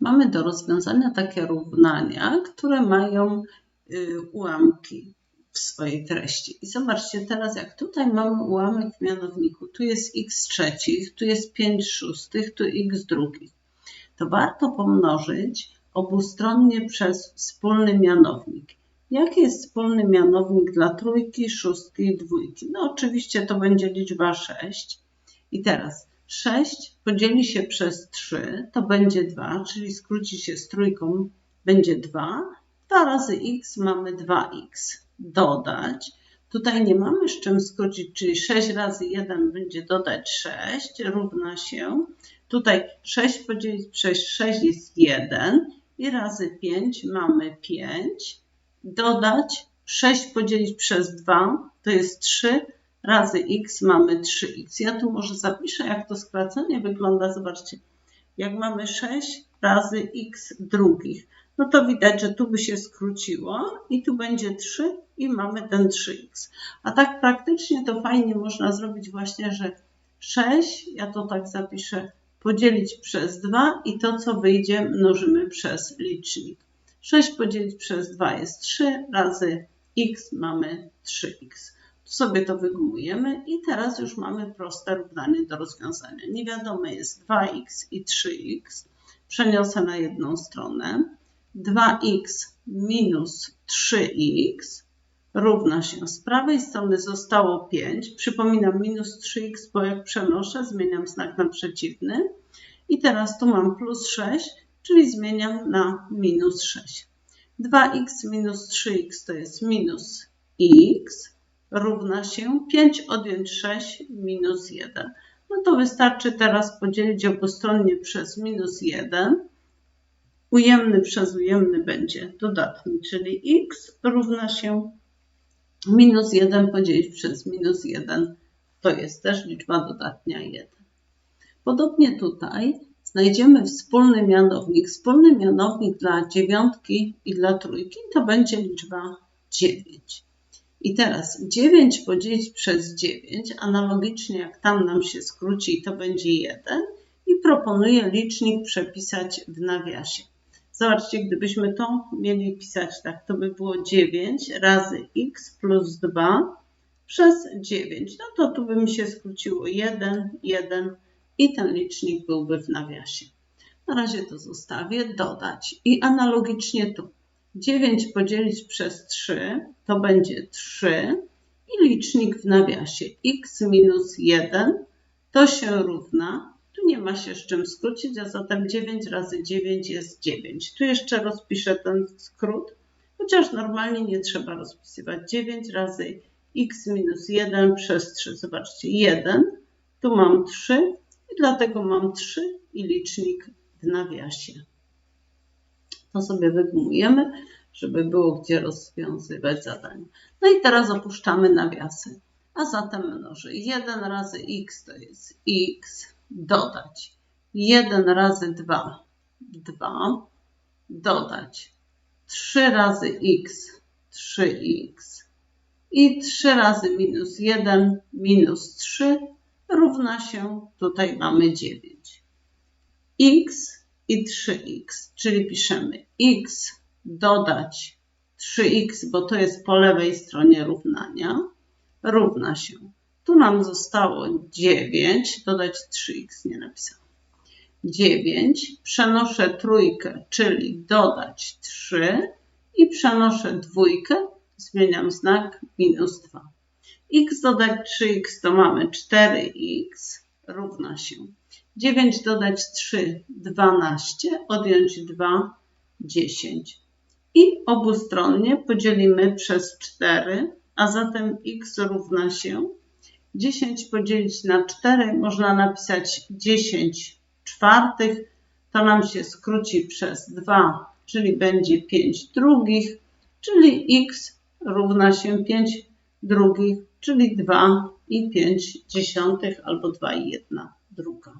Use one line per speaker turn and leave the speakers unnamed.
mamy do rozwiązania takie równania, które mają y, ułamki w swojej treści. I zobaczcie teraz, jak tutaj mamy ułamek w mianowniku, tu jest x trzecich, tu jest 5 szóstych, tu x drugich. To warto pomnożyć obustronnie przez wspólny mianownik. Jaki jest wspólny mianownik dla trójki, szóstki i dwójki? No oczywiście to będzie liczba 6. I teraz 6 podzieli się przez 3, to będzie 2, czyli skróci się z trójką, będzie 2. 2 razy x mamy 2x. Dodać. Tutaj nie mamy z czym skrócić, czyli 6 razy 1 będzie dodać 6, równa się. Tutaj 6 podzielić przez 6 jest 1 i razy 5 mamy 5. Dodać 6 podzielić przez 2 to jest 3 razy x mamy 3x. Ja tu może zapiszę, jak to skracenie wygląda. Zobaczcie, jak mamy 6 razy x drugich, no to widać, że tu by się skróciło i tu będzie 3 i mamy ten 3x. A tak praktycznie to fajnie można zrobić właśnie, że 6, ja to tak zapiszę, podzielić przez 2 i to, co wyjdzie, mnożymy przez licznik. 6 podzielić przez 2 jest 3 razy x mamy 3x. Sobie to wygumujemy i teraz już mamy proste równanie do rozwiązania. Niewiadome jest 2x i 3x. Przeniosę na jedną stronę. 2x minus 3x równa się. Z prawej strony zostało 5. Przypominam minus 3x, bo jak przenoszę, zmieniam znak na przeciwny. I teraz tu mam plus 6, czyli zmieniam na minus 6. 2x minus 3x to jest minus x równa się 5 odjąć 6 minus 1. No to wystarczy teraz podzielić obustronnie przez minus 1. Ujemny przez ujemny będzie dodatni, czyli x równa się minus 1 podzielić przez minus 1 to jest też liczba dodatnia 1. Podobnie tutaj znajdziemy wspólny mianownik. Wspólny mianownik dla dziewiątki i dla trójki to będzie liczba 9. I teraz 9 podzielić przez 9, analogicznie jak tam nam się skróci, to będzie 1 i proponuję licznik przepisać w nawiasie. Zobaczcie, gdybyśmy to mieli pisać tak, to by było 9 razy x plus 2 przez 9. No to tu by mi się skróciło 1, 1 i ten licznik byłby w nawiasie. Na razie to zostawię, dodać i analogicznie tu. 9 podzielić przez 3 to będzie 3 i licznik w nawiasie x minus 1 to się równa, tu nie ma się z czym skrócić, a zatem 9 razy 9 jest 9. Tu jeszcze rozpiszę ten skrót, chociaż normalnie nie trzeba rozpisywać. 9 razy x minus 1 przez 3. Zobaczcie, 1, tu mam 3 i dlatego mam 3 i licznik w nawiasie to sobie wygumujemy, żeby było gdzie rozwiązywać zadanie. No i teraz opuszczamy nawiasy. A zatem mnoży 1 razy x to jest x, dodać 1 razy 2, 2, dodać 3 razy x, 3x i 3 razy minus 1, minus 3 równa się, tutaj mamy 9. x i 3x, czyli piszemy x dodać 3x, bo to jest po lewej stronie równania, równa się. Tu nam zostało 9, dodać 3x nie napisałam. 9, przenoszę trójkę, czyli dodać 3 i przenoszę dwójkę, zmieniam znak minus 2. x dodać 3x to mamy 4x równa się 9 dodać 3, 12, odjąć 2, 10. I obustronnie podzielimy przez 4, a zatem x równa się 10 podzielić na 4, można napisać 10 czwartych, to nam się skróci przez 2, czyli będzie 5 drugich, czyli x równa się 5 drugich, czyli 2 i 5 dziesiątych albo 2 i 1 druga.